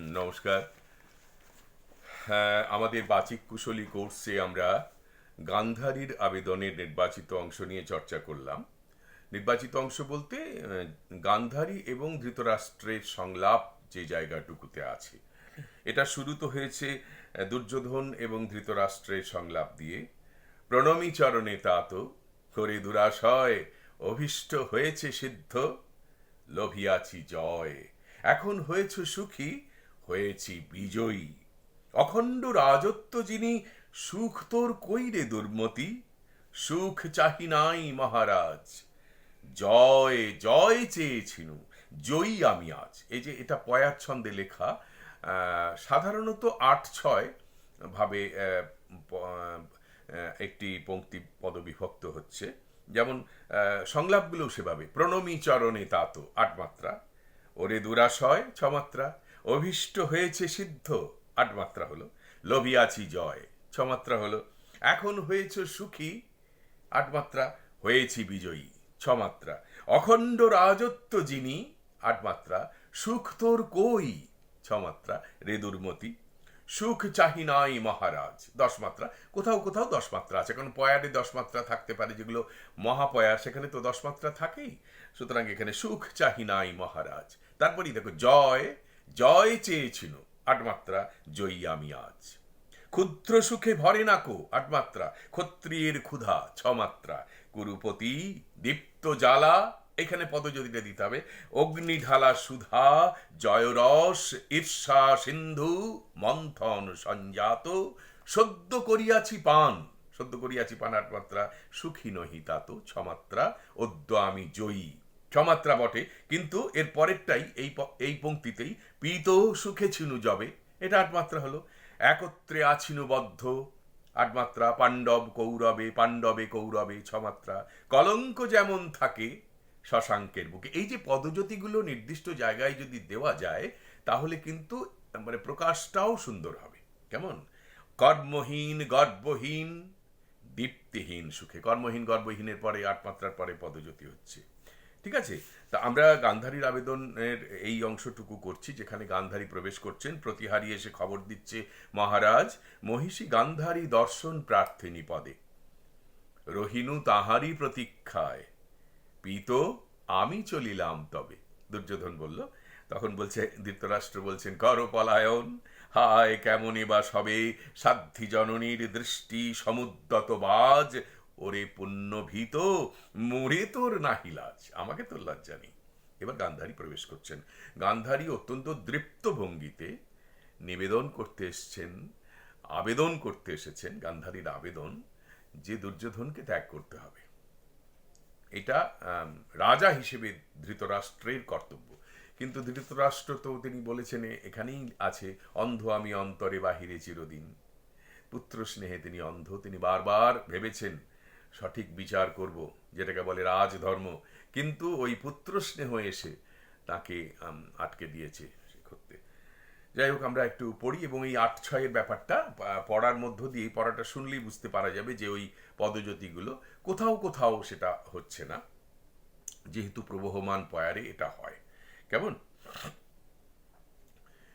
নমস্কার। হ্যাঁ আমাদের বাচিক কুশলী কোর্সে আমরা গান্ধারীর আবেদনের নির্বাচিত অংশ নিয়ে চর্চা করলাম। নির্বাচিত অংশ বলতে গান্ধারী এবং ধৃতরাষ্ট্রের সংলাপ যে জায়গাটুকুতে আছে। এটা শুরু তো হয়েছে দুর্যোধন এবং ধৃতরাষ্ট্রের সংলাপ দিয়ে। প্রণমী চরণে তাত করে দুরাশয়, অভিষ্ট হয়েছে সিদ্ধ, লোভিয়াছি জয়। এখন হয়েছ সুখী হয়েছি বিজয়ী। অখণ্ড রাজত্ব যিনি, সুখ তোর কইরে দুর্মতি? সুখ চাহি নাই মহারাজ। জয় জয় চেয়েছিনু, জয়ী আমি আজ। এই যে এটা পয়ার ছন্দে লেখা সাধারণত আট ছয় ভাবে একটি পংক্তি পদবিভক্ত হচ্ছে। যেমন সংলাপগুলো সেভাবে, প্রণমী চরণে তাত, আট মাত্রা। ওরে দুরাশয়, ছমাত্রা। অভিষ্ট হয়েছে সিদ্ধ। আট মাত্রা হলো। লোভিয়াছি জয়। ছমাত্রা হলো। এখন হয়েছ সুখী। আট মাত্রা, হয়েছি বিজয়ী। ছমাত্রা অখণ্ড রাজত্ব যিনি। আট মাত্রা, সুখ তোর কই? ছমাত্রা রে দুর্মতি সুখ চাহি নাই মহারাজ। দশ মাত্রা, কোথাও কোথাও দশ মাত্রা আছে। কারণ পয়ারে দশ মাত্রা থাকতে পারে যেগুলো মহাপয়া, সেখানে তো দশ মাত্রা থাকেই। সুতরাং এখানে সুখ চাহি নাই মহারাজ। তারপরেই দেখো জয় জয় চেয়েছিল, আটমাত্রা জয়ী আমি আজ। ক্ষুদ্র সুখে ভরে নাকো আট মাত্রা ক্ষত্রিয়ের ক্ষুধা, ছমাত্রা। মাত্রা কুরুপতি দীপ্ত জ্বালা, এখানে পদযদিটা দিতে হবে। অগ্নি ঢালা সুধা, জয়রস, ঈর্ষা সিন্ধু, মন্থন সঞ্জাত, সদ্য করিয়াছি পান, সদ্য করিয়াছি পান আটমাত্রা, সুখী নহি তাত ছমাত্রা, অদ্য আমি জয়ী। ছমাত্রা বটে, কিন্তু এর পরেরটাই এই এই পংক্তিতেই পীত সুখে ছিনু জবে। এটা আটমাত্রা হলো। একত্রে আছিনু বদ্ধ আট মাত্রা পাণ্ডব কৌরবে, পাণ্ডবে কৌরবে ছমাত্রা। কলঙ্ক যেমন থাকে শশাঙ্কের বুকে। এই যে পদজ্যোতিগুলো নির্দিষ্ট জায়গায় যদি দেওয়া যায়, তাহলে কিন্তু মানে প্রকাশটাও সুন্দর হবে। কেমন? কর্মহীন, গর্বহীন, দীপ্তিহীন সুখে। কর্মহীন, গর্বহীনের পরে, আটমাত্রার পরে পদজ্যোতি হচ্ছে। ঠিক আছে? তা আমরা গান্ধারীর আবেদনের এই অংশটুকু করছি, যেখানে গান্ধারী প্রবেশ করছেন। প্রতিহারী এসে খবর দিচ্ছে, মহারাজ, মহিষী গান্ধারী দর্শন প্রার্থিনী পদে। রহিনু তাহারই প্রতীক্ষায়। পিত, আমি চলিলাম তবে। দুর্যোধন বলল। তখন বলছে, ধৃতরাষ্ট্র বলছেন, কর পলায়ন। হায় কেমনই বা সবে সাধ্যি জননীর দৃষ্টি সমুদ্যত বাজ। ওরে পুণ্য ভীত মোরে তোর নাহি লাজ। আমাকে তোর লজ্জা নেই এবার গান্ধারী প্রবেশ করছেন। গান্ধারী অত্যন্ত দৃপ্ত ভঙ্গিতে নিবেদন করতে এসছেন, আবেদন করতে এসেছেন, গান্ধারীর আবেদন যে দুর্যোধনকে ত্যাগ করতে হবে। এটা রাজা হিসেবে ধৃতরাষ্ট্রের কর্তব্য। কিন্তু ধৃতরাষ্ট্র তো তিনি বলেছেন এখানেই আছে, অন্ধ আমি অন্তরে বাহিরে চিরদিন। পুত্র স্নেহে তিনি অন্ধ, তিনি বারবার ভেবেছেন সঠিক বিচার করব, যেটাকে বলে রাজধর্ম। কিন্তু ওই পুত্র স্নেহ এসে তাকে আটকে দিয়েছে করতে। যাই হোক, আমরা একটু পড়ি এবং এই আট ছয়ের ব্যাপারটা পড়ার মধ্য দিয়ে পড়াটা শুনলেই বুঝতে পারা যাবে যে ওই পদজ্যোতিগুলো কোথাও কোথাও সেটা হচ্ছে না। যেহেতু প্রবহমান পয়ারে এটা হয়। কেমন?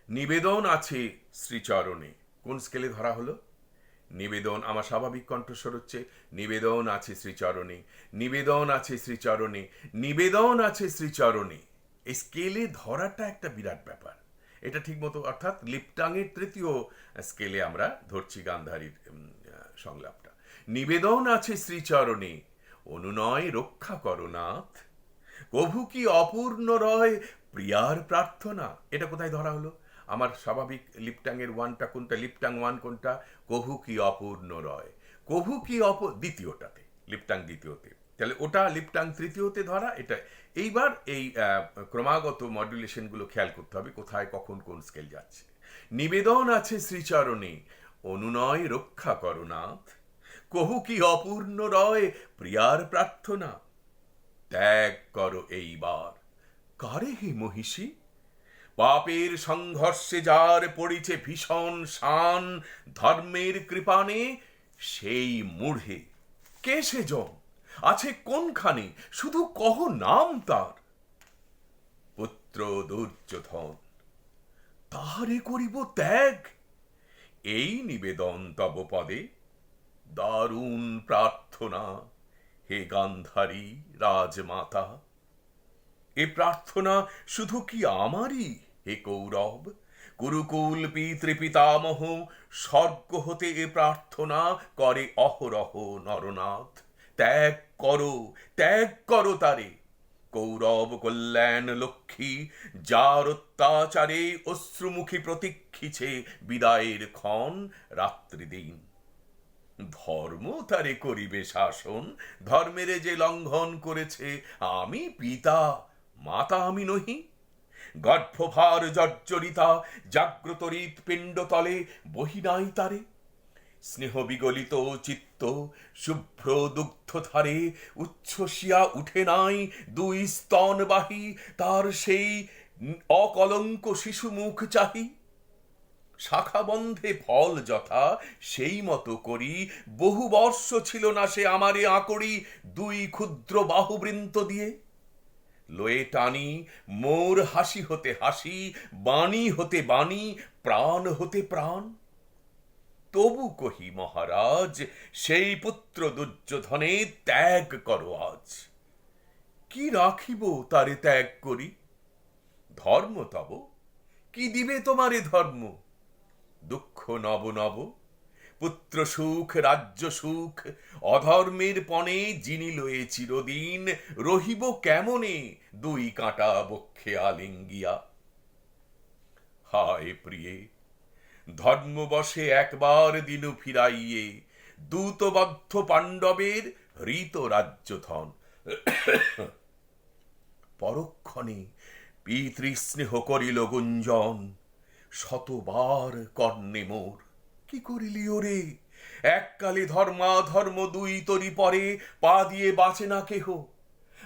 নিবেদন আছে শ্রীচরণে। কোন স্কেলে ধরা হলো? নিবেদন আমার স্বাভাবিক কণ্ঠস্বর হচ্ছে, নিবেদন আছে শ্রীচরণে, নিবেদন আছে শ্রীচরণে, নিবেদন আছে শ্রীচরণে। এই স্কেলে ধরাটা একটা বিরাট ব্যাপার। এটা ঠিকমতো, অর্থাৎ লিপটাংয়ের তৃতীয় স্কেলে আমরা ধরছি গান্ধারীর সংলাপটা। নিবেদন আছে শ্রীচরণে, অনুনয় রক্ষা করনাথ কভু কি অপূর্ণ রয় প্রিয়ার প্রার্থনা? এটা কোথায় ধরা হলো? আমার স্বাভাবিক লিপটাংয়ের ওয়ানটা কোনটা, লিপটাং ওয়ান কোনটা কভু কি অপূর্ণ রয়? কভু কি অপ, দ্বিতীয়টাতে, লিপটাং দ্বিতীয়তে। তাহলে ওটা লিপটাং তৃতীয়তে ধরা, এটা, এইবার এই ক্রমাগত মডুলেশনগুলো খেয়াল করতে হবে, কোথায়, কখন, কোন স্কেল যাচ্ছে। নিবেদন আছে শ্রীচরণে, অনুনয় রক্ষা করনাথ কহু কি অপূর্ণ রয়, প্রিয়ার প্রার্থনা। ত্যাগ করো এইবার। কারে হে মহিষী? পাপের সংঘর্ষে যার পড়েছে ভীষণ শান, ধর্মের কৃপানে সেই মূঢ়ে। কে সে জন? আছে কোনখানে? শুধু কহ নাম তার। পুত্র দুর্যোধন, তাহারে করিব ত্যাগ? এই নিবেদন তব পদে। দারুণ প্রার্থনা হে গান্ধারী রাজমাতা। এ প্রার্থনা শুধু কি আমারই? হে কৌরব কুরুকুল পিতৃপিতামহ, স্বর্গ হতে এ প্রার্থনা করে অহরহ নরনাথ। ত্যাগ করো ত্যাগ করো তারে। কৌরব কল্যাণ লক্ষ্মী, যার অত্যাচারে অশ্রুমুখী প্রতীক্ষিছে বিদায়ের ক্ষণ রাত্রি দিন। ধর্ম তারে করিবে শাসন, ধর্মের যে লঙ্ঘন করেছে, আমি পিতা, মাতা আমি নহি। গর্ভভার জর্জরিতা জাগ্রত হৃৎপিণ্ডতলে বহিনাই তারে। স্নেহ বিগলিত চিত্ত শুভ্র দুগ্ধ ধারে উচ্ছ্বসিয়া উঠে নাই দুই স্তনবাহী তার সেই অকলঙ্ক শিশু মুখ চাহি। শাখা বন্ধে ফল যথা সেই মতো করি, বহু বর্ষ ছিল না সে আমারে আকড়ি দুই ক্ষুদ্র বাহুবৃন্ত দিয়ে। লয়ে টানি, মোর হাসি হতে হাসি, বাণী হতে বাণী, প্রাণ হতে প্রাণ। তবু কহি মহারাজ, সেই পুত্র দুর্যোধনে ত্যাগ করো আজ। কি রাখিব তারে ত্যাগ করি? ধর্ম তব। কি দিবে তোমারে ধর্ম? দুঃখ নব নব। পুত্র সুখ, রাজ্য সুখ, অধর্মের পণে যিনি লয়ে চিরদিন, রহিব কেমনে দুই কাঁটা বক্ষে আলিঙ্গিয়া? হায় প্রিয়ে, ধর্মবশে একবার দিনু ফিরাইয়ে, দূতবদ্ধ পাণ্ডবের হৃত রাজ্যধন। পরক্ষণে পিতৃস্নেহ করিল গুঞ্জন, শতবার কর্ণে মোর। কি করিলি ওরে? এককালে ধর্মাধর্ম দুই তরি পরে পা দিয়ে বাঁচে না কেহ।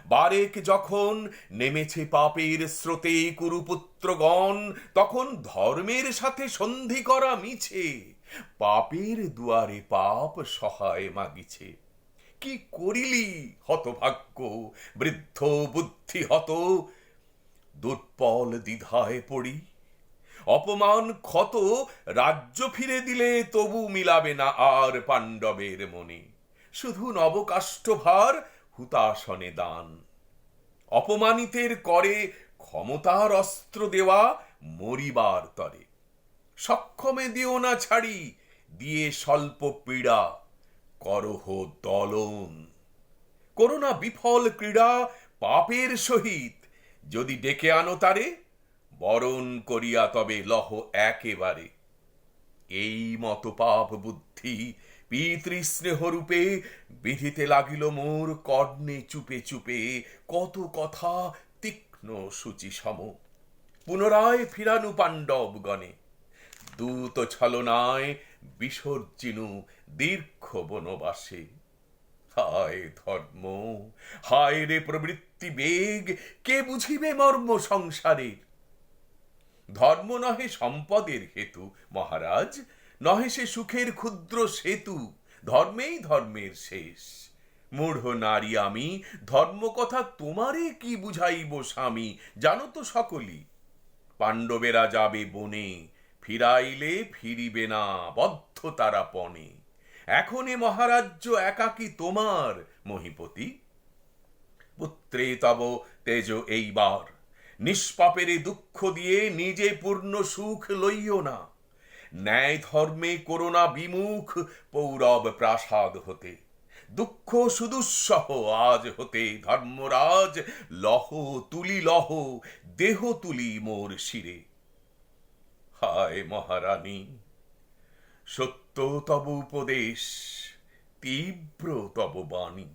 বারেক যখন নেমেছে পাপের স্রোতে কুরুপুত্রগণ, তখন ধর্মের সাথে সন্ধি করা মিছে। পাপের দুয়ারে পাপ সহায় মাগিছে। কি করিলি, হতভাগ্য? বৃদ্ধ বুদ্ধি হত দুর্বল দ্বিধায় পড়ি। অপমান ক্ষত রাজ্য ফিরে দিলে তবু মিলাবে না আর পাণ্ডবের মনে। শুধু নবকাষ্ঠভার হুতাসনে দান। অপমানিতের করে ক্ষমতার অস্ত্র দেওয়া মরিবার তরে। সক্ষমে দিও না ছাড়ি, দিয়ে স্বল্প পীড়া করহ দলন। করোনা বিফল ক্রীড়া পাপের সহিত যদি ডেকে আনো তারে বরণ করিয়া তবে লহ একেবারে। এই মত পাপ বুদ্ধি পিতৃস্নেহ রূপে বিধিতে লাগিল মোর কর্ণে চুপে চুপে কত কথা তীক্ষ্ণ সূচি সম পুনরায় ফিরানু পাণ্ডব গণে দূত ছলনায় বিসর্জিনু দীর্ঘ বনবাসে। হায় ধর্ম, হায় রে প্রবৃত্তি বেগ, কে বুঝিবে মর্ম সংসারের? ধর্ম নহে সম্পদের হেতু, মহারাজ। নহে সে সুখের ক্ষুদ্র সেতু, ধর্মেই ধর্মের শেষ। মূঢ় নারী আমি ধর্ম কথা তোমারে কি বুঝাইব স্বামী, জানো তো সকলি। পাণ্ডবেরা যাবে বনে, ফিরাইলে ফিরিবে না বদ্ধ তারা পণে। এখন এ মহারাজ্য একাকি তোমার, মহিপতি। পুত্রে তব তেজ এইবার। নিষ্পাপেরে দুঃখ দিয়ে নিজে পূর্ণ সুখ লইও না। ন্যায় ধর্মে করোনা বিমুখ পৌরব প্রাসাদ হতে। দুঃখ সুদুঃসহ আজ হতে ধর্মরাজ লহ তুলি লহ, দেহ তুলি মোর শিরে। হায় মহারানী, সত্য তব উপদেশ, তীব্র তব বাণী।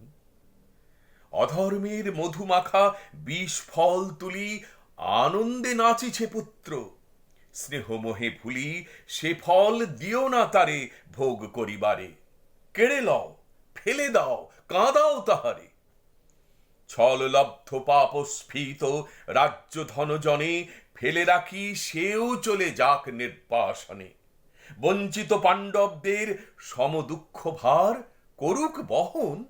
অধর্মের মধুমাখা বিষ ফল তুলি আনন্দে নাচিছে পুত্র। স্নেহ মোহে ভুলি সে ফল দিও না তারে ভোগ করিবারে। কেড়ে লও, ফেলে দাও, কাঁদাও তাহারে। ছললব্ধ পাপ স্ফীত, রাজ্য ধনজনে ফেলে রাখি সেও চলে যাক নির্বাসনে। বঞ্চিত পাণ্ডবদের সম দুঃখ ভার, করুক বহন।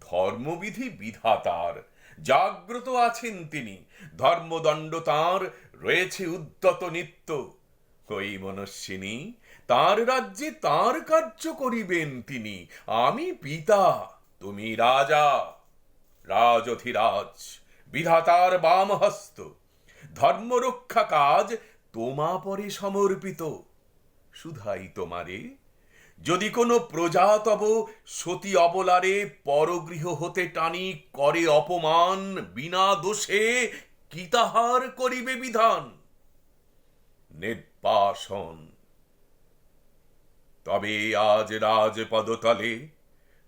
ধর্মবিধি বিধাতার জাগ্রত আছেন তিনি। ধর্মদণ্ড তাঁর, রয়েছে উদ্যত নিত্য। ওই মনস্বিনী, তার রাজ্যে তার কার্য করিবেন তিনি। আমি পিতা, তুমি রাজা। রাজধিরাজ, বিধাতার বাম হস্ত ধর্মরক্ষা কাজ তোমা পরে সমর্পিত। শুধাই তোমারে যদি কোনো প্রজাতব সতী অবলারে পরগৃহ হতে টানি, করে অপমান বিনা দোষে কি তাহার করিবে বিধান? নির্বাসন। তবে আজ রাজপদতলে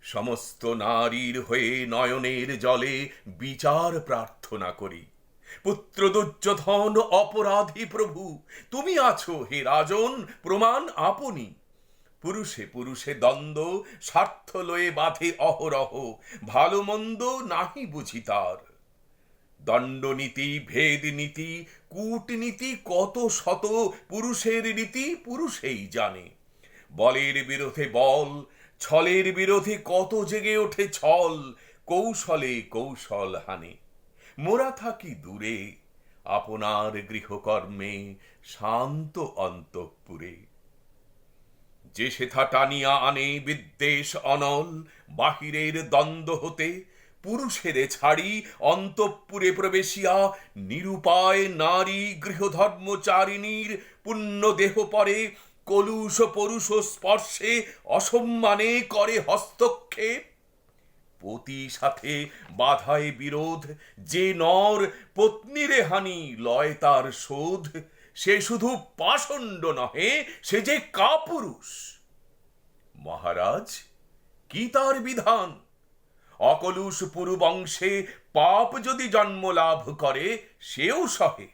সমস্ত নারীর হয়ে নয়নের জলে বিচার প্রার্থনা করি। পুত্র দুর্যোধন, অপরাধী প্রভু, তুমি আছো হে রাজন, প্রমাণ আপনি। পুরুষে পুরুষে দ্বন্দ্ব, স্বার্থ লয়ে বাঁধে অহরহ, ভালো মন্দ নাহি বুঝি তার। দণ্ডনীতি ভেদ নীতি কূটনীতি কত শত, পুরুষের নীতি পুরুষেই জানে। বলের বিরোধে বল, ছলের বিরোধে কত জেগে ওঠে ছল, কৌশলে কৌশল হানে। মোরা থাকি দূরে, আপনার গৃহকর্মে শান্ত অন্তঃপুরে। যে সেথা টানিয়া আনে বিদ্বেষ অনল, বাহিরের দ্বন্দ্ব হতে পুরুষেরে ছাড়ি অন্তঃপুরে প্রবেশিয়া, নিরুপায় নারী গৃহধর্মচারিণীর পুণ্য দেহ পরে, কলুষ পরুষ স্পর্শে অসম্মানে করে হস্তক্ষেপ। পতি সাথে বাধায় বিরোধ, যে নর পত্নীরে হানি লয় তার শোধ। সে শুধু পাষণ্ড নহে, সে যে কাপুরুষ। মহারাজ, কি তার বিধান? অকলুষ পুরুবংশে পাপ যদি জন্ম লাভ করে, সেও সহে।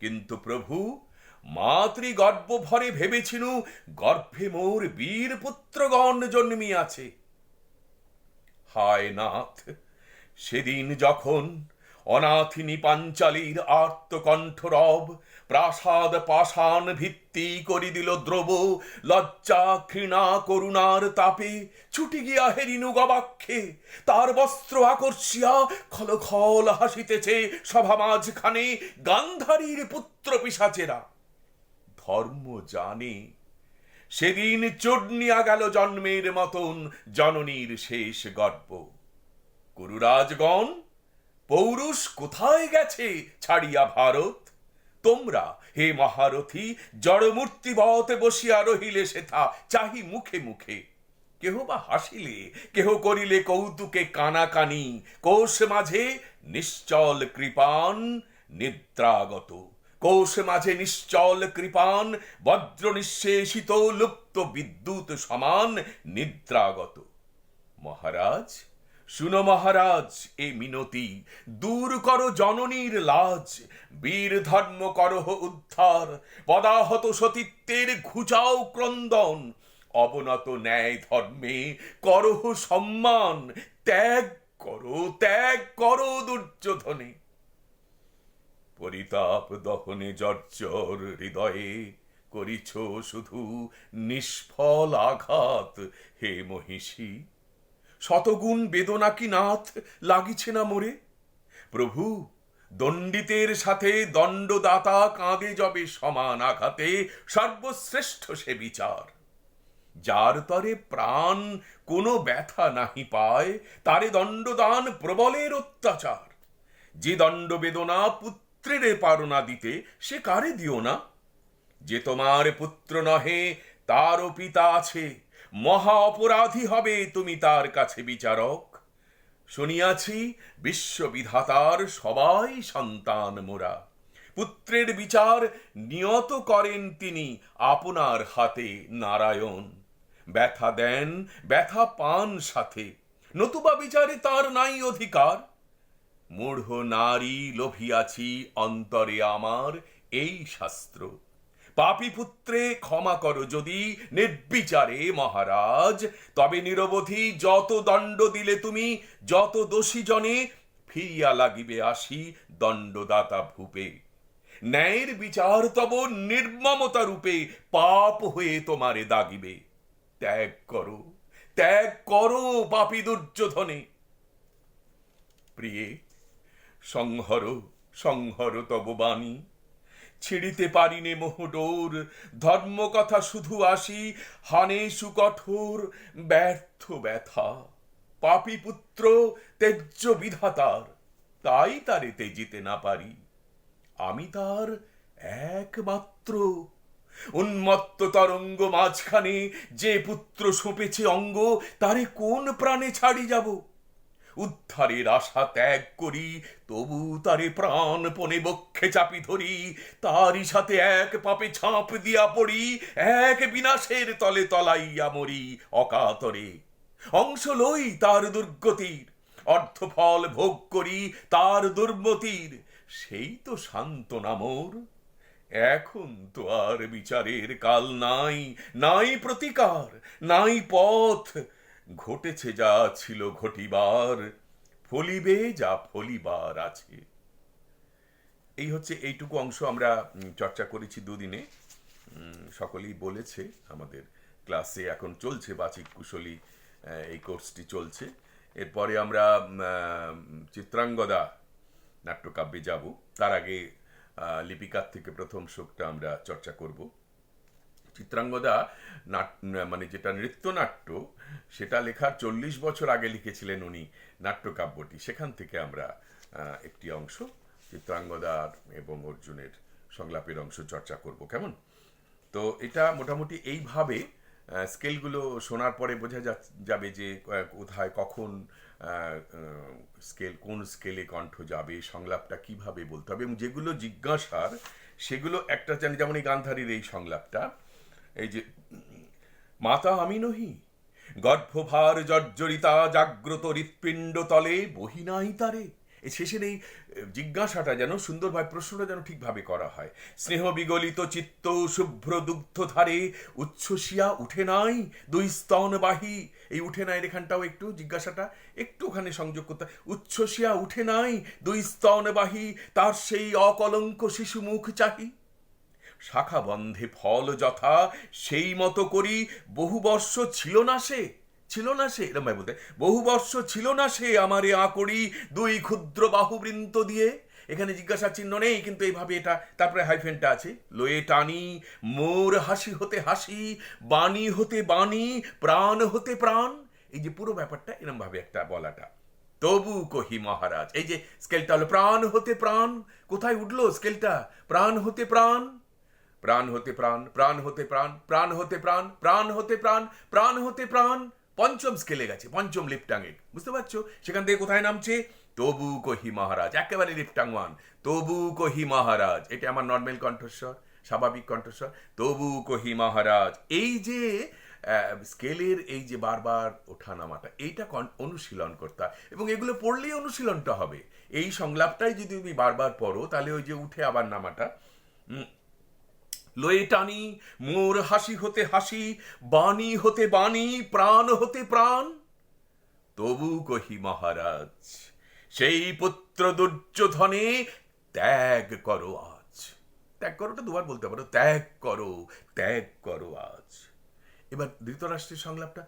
কিন্তু প্রভু মাতৃ গর্ভ ভরে ভেবেছিনু, গর্ভে মোর বীর পুত্রগণ জন্মিয়াছে। হায় নাথ, সেদিন যখন অনাথিনী পাঞ্চালীর আর্তকণ্ঠরব প্রাসাদ পাষাণ ভিত্তি করি দিল দ্রব, লজ্জা, ঘৃণা, করুণার তাপে। ছুটি গিয়া হেরিনু গবাক্ষে, তার বস্ত্র আকর্ষিয়া খল খল হাসিতেছে সভা মাঝখানে গান্ধারীর পুত্র পিসাচেরা। ধর্ম জানে, সেদিন চূর্ণিয়া গেল জন্মের মতন জননীর শেষ গর্ব। কুরুরাজগণ পৌরুষ কোথায় গেছে ছাড়িয়া ভারত? তোমরা হে মহারথী, জড়মূর্তি জড়মূর্তিবতে বসিয়া রহিলে সেথা, চাহি মুখে মুখে। কেহ বা হাসিলে, কেহ করিলে কৌতুকে কানাকানি, কোষ মাঝে নিশ্চল কৃপান নিদ্রাগত। কোষ মাঝে নিশ্চল কৃপান বজ্র নিঃশেষিত লুপ্ত বিদ্যুৎ সমান নিদ্রাগত। মহারাজ শুনো মহারাজ, এ মিনতি। দূর করো জননীর লাজ। বীর ধর্ম করহ উদ্ধার। পদাহত সতীত্বের ঘুচাও ক্রন্দন। অবনত ন্যায় ধর্মে করহ সম্মান। ত্যাগ করো ত্যাগ করো দুর্যোধনে। পরিতাপ দহনে জর্জর হৃদয়ে করিছ শুধু নিষ্ফল আঘাত। হে মহিষী শতগুণ বেদনা কি নাথ লাগিছে না মোরে? প্রভু, দণ্ডিতের সাথে দণ্ডদাতা কাঁদে যবে সমান আঘাতে, সর্বশ্রেষ্ঠ সে বিচার। যার তরে প্রাণ কোনো ব্যথা নাহি পায়, তারে দণ্ডদান প্রবলের অত্যাচার। যে দণ্ড বেদনা পুত্রেরে পারনা দিতে, সে কারে দিও না? যে তোমার পুত্র নহে, তারও পিতা আছে। মহা অপরাধী হবে তুমি তার কাছে বিচারক। শুনিয়াছি বিশ্ববিধাতার সবাই সন্তান মোরা। পুত্রের বিচার নিয়ত করেন তিনি আপনার হাতে নারায়ণ। ব্যথা দেন, ব্যথা পান সাথে। নতুবা বিচারে তার নাই অধিকার। মূঢ় নারী লোভিয়াছি অন্তরে আমার এই শাস্ত্র। পাপী পুত্রে ক্ষমা করো যদি নির্বিচারে, মহারাজ। তবে নিরবধি যত দণ্ড দিলে তুমি, যত দোষী জনে, ফিরিয়া লাগিবে আসি দণ্ডদাতা ভূপে। ন্যায়ের বিচার তব নির্মমতা রূপে, পাপ হয়ে তোমারে দাগিবে। ত্যাগ করো ত্যাগ করো পাপী দুর্যোধনে। প্রিয়ে, সংহর সংহর তব বাণী। ছিড়িতে পারিনে মোহডোর ধর্ম কথা শুধু আসি, হানে সুকঠোর, ব্যর্থ ব্যথা। পাপি পুত্র তেজ্য বিধাতার, তাই তারে তেজিতে না পারি। আমি তার একমাত্র। উন্মত্ত তরঙ্গ মাঝখানে যে পুত্র সঁপেছে অঙ্গ, তারে কোন প্রাণে ছাড়ি যাব? উদ্ধারের আশা ত্যাগ করি, তবু তারে প্রাণপণে বক্ষে চাপি ধরি, তারই সাথে এক পাপে ঝাঁপ দিয়া পড়ি, এক বিনাশের তলে তলাইয়া মরি অকাতরে। অংশ লই তার দুর্গতির, অর্থফল ভোগ করি তার দুর্মতির। সেই তো শান্তনা মোর। এখন তো আর বিচারের কাল নাই নাই প্রতিকার, নাই পথ। ঘটেছে যা ছিল ঘটিবার, ফলিবে যা ফলিবার আছে। এই হচ্ছে এইটুকু অংশ আমরা চর্চা করেছি দুদিনে। সকলেই বলেছে, আমাদের ক্লাসে এখন চলছে বাচিক কুশলী এই কোর্সটি চলছে। এরপরে আমরা চিত্রাঙ্গদা নাট্যকাব্যে যাব। তার আগে লিপিকার থেকে প্রথম শোকটা আমরা চর্চা করব। চিত্রাঙ্গদা নাট মানে যেটা নৃত্যনাট্য, সেটা লেখার চল্লিশ বছর আগে লিখেছিলেন উনি নাট্যকাব্যটি। সেখান থেকে আমরা একটি অংশ চিত্রাঙ্গদার এবং অর্জুনের সংলাপের অংশ চর্চা করব। কেমন? তো এটা মোটামুটি এইভাবে স্কেলগুলো শোনার পরে বোঝা যাবে যে কোথায় কখন স্কেল, কোন স্কেলে কণ্ঠ যাবে, সংলাপটা কীভাবে বলতে হবে এবং যেগুলো জিজ্ঞাসার, সেগুলো একটা জানি যেমন এই গান্ধারীর এই সংলাপটা এই যে, মাতা আমি নহি, গর্ভভার জর্জরিতা জাগ্রত হৃৎপিণ্ড তলে বহি নাই তারে। শেষের এই জিজ্ঞাসাটা যেন, সুন্দরভাবে, প্রশ্নটা যেন ঠিকভাবে করা হয়। স্নেহ বিগলিত চিত্ত শুভ্র দুগ্ধ ধারে উচ্ছ্বসিয়া উঠে নাই, দুই স্তনবাহী এই উঠে নাই এখানটাও একটু, জিজ্ঞাসাটা একটু ওখানে সংযোগ করতে। উচ্ছ্বসিয়া উঠে নাই, দুই স্তনবাহী তার সেই অকলঙ্ক শিশু মুখ চাহি। শাখা বন্ধে ফল যথা, সেই মতো করি। বহু বর্ষ ছিল না সে, ছিল না সে, এরম ভাবে বলতে, বহু বর্ষ ছিল না সে আমারে আকড়ি দুই ক্ষুদ্র বাহুবৃন্ত দিয়ে। এখানে জিজ্ঞাসা চিহ্ন নেই, কিন্তু এইভাবে এটা, তারপরে হাইফেনটা আছে। লয়ে টানি, মোর হাসি হতে হাসি, বাণী হতে বাণী, প্রাণ হতে প্রাণ। এই যে পুরো ব্যাপারটা এরমভাবে একটা বলাটা। তবু কহি মহারাজ, এই যে স্কেলটা হলো, প্রাণ হতে প্রাণ। কোথায় উঠল স্কেলটা প্রাণ হতে প্রাণ। প্রাণ হতে প্রাণ প্রাণ হতে প্রাণ প্রাণ হতে প্রাণ প্রাণ হতে প্রাণ প্রাণ হতে প্রাণ। পঞ্চম স্কেলে গেছে, পঞ্চম লিপটাঙ্গে বুঝতে পারছ? সেখান থেকে কোথায় নামছে? তবু কহি মহারাজ, একেবারে লিপটাং ওয়ান তবু কহি মহারাজ, এটা আমার নর্মাল কণ্ঠস্বর, স্বাভাবিক কণ্ঠস্বর। তবু কহি মহারাজ, এই যে স্কেলের এই যে বারবার ওঠা নামাটা, এইটা অনুশীলন করতে? হয়। এবং এগুলো পড়লেই অনুশীলনটা হবে। এই সংলাপটাই যদি তুমি বারবার পড়ো, তাহলে ওই যে উঠে আবার নামাটা লয়ে টানি, মোর হাসি হতে হাসি, বাণী হতে বাণী, প্রাণ হতে প্রাণ। তবু কহি মহারাজ, সেই পুত্র দুর্যোধনে ত্যাগ করো আজ। ত্যাগ করোটা দুবার বলতে পারো, ত্যাগ করো ত্যাগ করো আজ। এবার ধৃতরাষ্ট্রের সংলাপটা,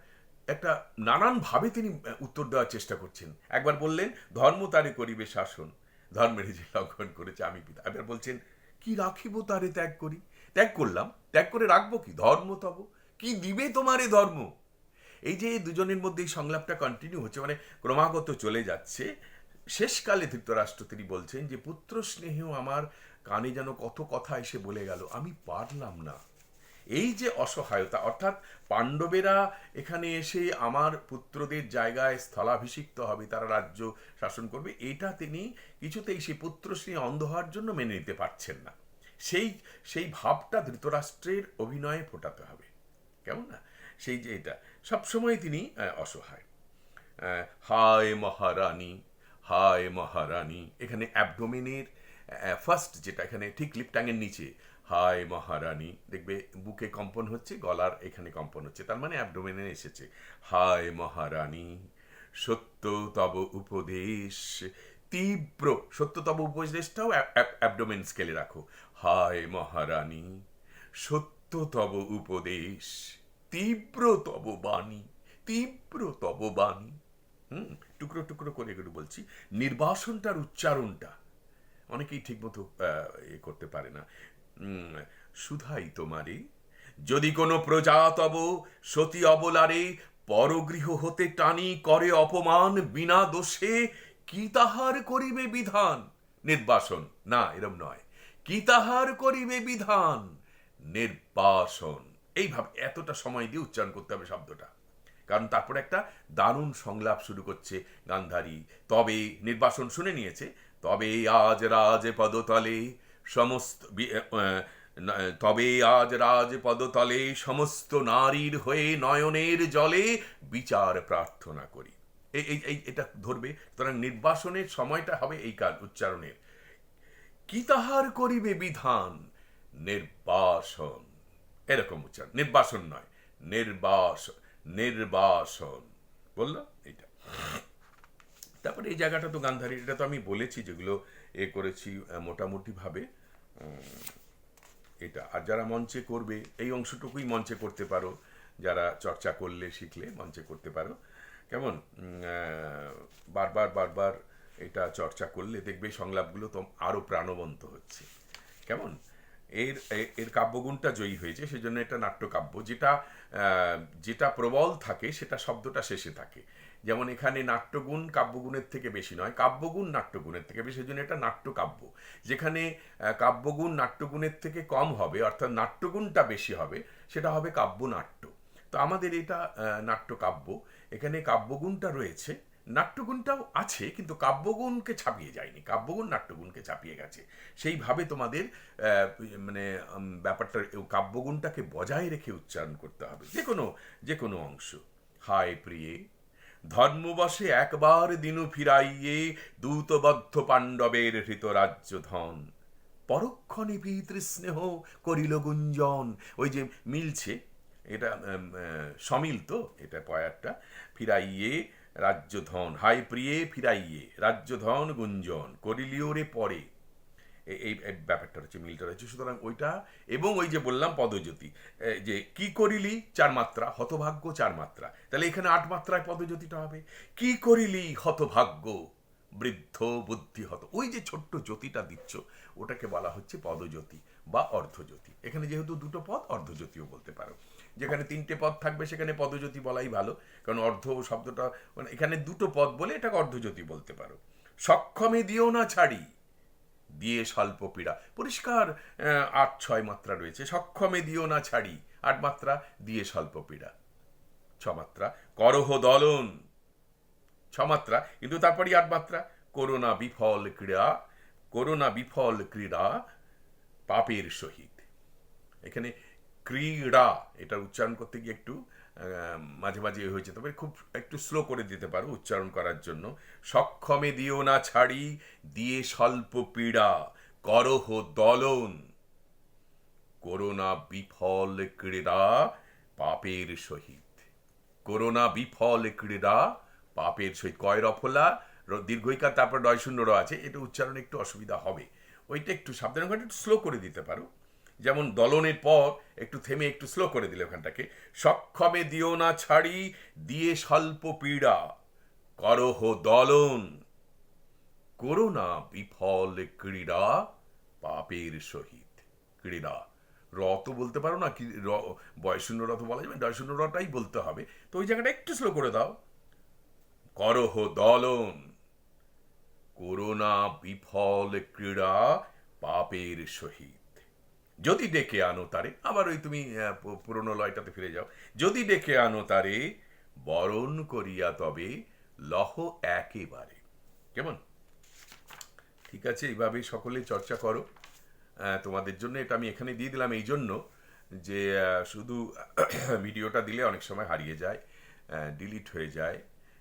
একটা নানান ভাবে তিনি উত্তর দেওয়ার চেষ্টা করছেন। একবার বললেন, ধর্ম তারে করিবে শাসন, ধর্মের যে লঙ্ঘন করেছে আমি পিতা। এবার বলছেন, কি রাখিব তারে ত্যাগ করি? ত্যাগ করলাম, ত্যাগ করে রাখব কি? ধর্ম তব। কি দিবে তোমারে ধর্ম? এই যে দুজনের মধ্যে এই সংলাপটা কন্টিনিউ হচ্ছে মানে ক্রমাগত চলে যাচ্ছে, শেষকালে ধৃতরাষ্ট্র তিনি বলছেন যে, পুত্র স্নেহেও আমার কানে যেন কত কথা এসে বলে গেল, আমি পারলাম না। এই যে অসহায়তা, অর্থাৎ পাণ্ডবেরা এখানে এসে আমার পুত্রদের জায়গায় স্থলাভিষিক্ত হবে, তারা রাজ্য শাসন করবে, এটা তিনি কিছুতেই সেই পুত্র স্নেহ অন্ধ হওয়ার জন্য মেনে নিতে পারছেন না। সেই সেই ভাবটা ধৃতরাষ্ট্রের অভিনয়ে ফোটাতে হবে। কেমন না? সেই যে এটা, সবসময় তিনি অসহায়। হায় মহারানী হায় মহারানী, এখানে অ্যাবডোমেনের ফার্স্ট যেটা, এখানে ঠিক লিপটাঙের নিচে, হায় মহারানী, দেখবে বুকে কম্পন হচ্ছে, গলার এখানে কম্পন হচ্ছে, তার মানে অ্যাবডোমেনে এসেছে। হায় মহারানী, সত্য তব উপদেশ, তীব্র, সত্য তব উপদেশটাও অ্যাবডোমেন স্কেলে রাখো। হায় মহারানী, সত্য তব উপদেশ, তীব্র তব বাণী, তীব্র তব বাণী। হুম, টুকরো টুকরো করে এগুলো বলছি। নির্বাসনটার উচ্চারণটা অনেকেই ঠিকমতো এ করতে পারে না। সুধাই তোমারে, যদি কোনো প্রজা তব সতী অবলারে পরগৃহ হতে টানি করে অপমান বিনা দোষে, কি তাহার করিবে বিধান? নির্বাসন, না, এরম নয়। কি তাহার করিবে বিধান? নির্বাসন। এইভাবে এতটা সময় দিয়ে উচ্চারণ করতে হবে শব্দটা। কারণ তারপরে একটা দারুণ সংলাপ শুরু করছে গান্ধারী। তবে, নির্বাসন শুনে নিয়েছে, তবে আজ রাজ পদতলে সমস্ত তবে আজ রাজ পদতলে সমস্ত নারীর হয়ে নয়নের জলে বিচার প্রার্থনা করি। এই, এটা ধরবে। সুতরাং নির্বাসনের সময়টা হবে এই কাল উচ্চারণের। কি তাহার করিবে বিধান, নির্বাসন। এরকম উচ্চারণ। নির্বাসন নয় নির্বাসন নির্বাসন। বলল এটা তারপরে এই জায়গাটা তো গান্ধারী এটা তো আমি বলেছি যেগুলো এ করেছি মোটামুটিভাবে। এটা, আর যারা মঞ্চে করবে, এই অংশটুকুই মঞ্চে করতে পারো। যারা চর্চা করলে, শিখলে মঞ্চে করতে পারো। কেমন? বারবার বারবার এটা চর্চা করলে দেখবে সংলাপগুলো তো আরও প্রাণবন্ত হচ্ছে। কেমন? এর এর কাব্যগুণটা জয়ী হয়েছে, সেজন্য এটা নাট্যকাব্য। যেটা যেটা প্রবল থাকে, সেটা শব্দটা শেষে থাকে। যেমন এখানে নাট্যগুণ কাব্যগুণের থেকে বেশি নয়, কাব্যগুণ নাট্যগুণের থেকে বেশি, সেজন্য এটা নাট্যকাব্য। যেখানে কাব্যগুণ নাট্যগুণের থেকে কম হবে, অর্থাৎ নাট্যগুণটা বেশি হবে, সেটা হবে কাব্যনাট্য। তো আমাদের এটা নাট্যকাব্য। এখানে কাব্যগুণটা রয়েছে নাট্যগুণটাও আছে, কিন্তু কাব্যগুণকে ছাপিয়ে যায়নি। কাব্যগুণ নাট্যগুণকে ছাপিয়ে গেছে। সেইভাবে তোমাদের মানে ব্যাপারটা কাব্যগুণটাকে বজায় রেখে উচ্চারণ করতে হবে। যে কোনো যে কোনো অংশ। হায় প্রিয়ে, ধর্মবশে একবার দিনু ফিরাইয়ে দূতবদ্ধ পাণ্ডবের হৃত রাজ্য ধন। পরক্ষণে পিতৃস্নেহ করিল গুঞ্জন। ওই যে মিলছে, এটা সমিল তো, এটা পয়ারটা, ফিরাইয়ে রাজ্যধন হাই প্রিয়ে ফিরাইয়ে, রাজ্যধন গুঞ্জন করিলিওরে পরে। এ- এই এই ব্যাপারটা হচ্ছে মিলটা রয়েছে। সুতরাং ওইটা এবং ওই যে বললাম পদজ্যোতি যে কি করিলি? চার মাত্রা, হতভাগ্য চার মাত্রা। তাহলে এখানে আট মাত্রায় পদজ্যোতিটা হবে। কি করিলি? হতভাগ্য, বৃদ্ধ বুদ্ধি হত ওই যে ছোট্ট জ্যোতিটা দিচ্ছ, ওটাকে বলা হচ্ছে পদজ্যোতি বা অর্ধজ্যোতি। এখানে যেহেতু দুটো পদ, অর্ধজ্যোতিও বলতে পারো। যেখানে তিনটে পদ থাকবে, সেখানে পদজ্যোতি বলাই ভালো। কারণ অর্ধ শব্দটা মানে এখানে দুটো পদ বলে এটাকে অর্ধজ্যোতি বলতে পারো। সক্ষমে দিও না ছাড়ি, দিয়ে স্বল্প পীড়া। পরিষ্কার আট, ছয় মাত্রা রয়েছে। সক্ষমে দিও না ছাড়ি, আট মাত্রা, দিয়ে স্বল্প পীড়া। ছ মাত্রা, করহ দলন। ছমাত্রা কিন্তু তারপরই আট মাত্রা। করোনা বিফল ক্রীড়া, করোনা বিফল ক্রীড়া, পাপের সহিত। এখানে ক্রীড়া, এটা উচ্চারণ করতে গিয়ে একটু মাঝে মাঝে হয়েছে, তবে খুব একটু স্লো করে দিতে পারো উচ্চারণ করার জন্য। সক্ষমে দিও না ছাড়ি, দিয়ে স্বল্প পীড়া করহ দলন। করোনা বিফল ক্রীড়া, পাপের সহিত। করোনা বিফল ক্রীড়া, পাপের সহিত। কয় রফলা র- দীর্ঘইকার, তারপর ডয় শূন্য আছে, এটা উচ্চারণ একটু অসুবিধা হবে। ওইটা একটু সাবধান ওখানে একটু স্লো করে দিতে পারো। যেমন দলনের পর একটু থেমে একটু স্লো করে দিলে ওখানটাকে। সক্ষমে দিও না ছাড়ি, দিয়ে স্বল্প পীড়া। করহ দলন। করোনা বিফল ক্রীড়া, পাপের সহিত ক্রীড়া। রত বলতে পারো না কি বয়শূন্য রথ বলা যাবে ডয়শূন্য রটাই বলতে হবে। তো ওই জায়গাটা একটু স্লো করে দাও। করহ দলন। করোনা বিফল ক্রীড়া, পাপের সহিত যদি ডেকে আনো তারে, আবার ওই তুমি পুরনো লয়টাতে ফিরে যাও। যদি ডেকে আনো তারে, বরণ করিয়া তবে লহ একেবারে। কেমন? ঠিক আছে, এইভাবে সকলে চর্চা করো। তোমাদের জন্য এটা আমি এখানে দিয়ে দিলাম এই জন্য যে শুধু ভিডিওটা দিলে অনেক সময় হারিয়ে যায় ডিলিট হয়ে যায়।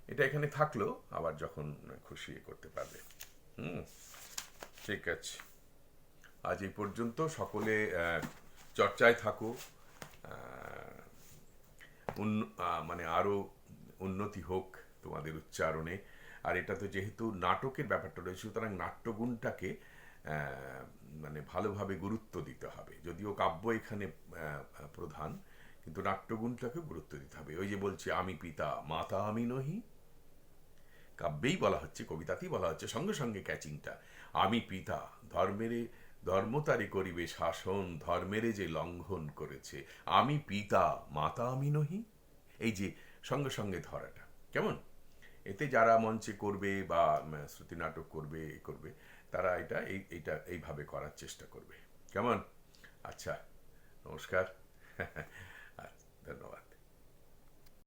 এটা এখানে থাকল, আবার যখন খুশি করতে পারবে। হুম, ঠিক আছে। আজ এই পর্যন্ত সকলে চর্চায় থাকো মানে আরও উন্নতি হোক তোমাদের উচ্চারণে। আর এটা তো যেহেতু নাটকের ব্যাপারটা রয়েছে, সুতরাং নাট্যগুণটাকে মানে ভালোভাবে গুরুত্ব দিতে হবে। যদিও কাব্য এখানে প্রধান, কিন্তু নাট্যগুণটাকে গুরুত্ব দিতে হবে। ওই যে বলছে, আমি পিতা, মাতা আমি নহি। কাব্যেই বলা হচ্ছে, কবিতাতেই বলা হচ্ছে, সঙ্গে সঙ্গে ক্যাচিংটা। আমি পিতা, ধর্মেরে ধর্মতারে করিবে শাসন ধর্মেরে যে লঙ্ঘন করেছে। আমি পিতা মাতা আমি নহি। এই যে সঙ্গে সঙ্গে ধরাটা। কেমন? এতে যারা মঞ্চে করবে বা শ্রুতি নাটক করবে এ করবে তারা এটা এই এইটা এইভাবে করার চেষ্টা করবে। কেমন? আচ্ছা নমস্কার। আচ্ছা, ধন্যবাদ।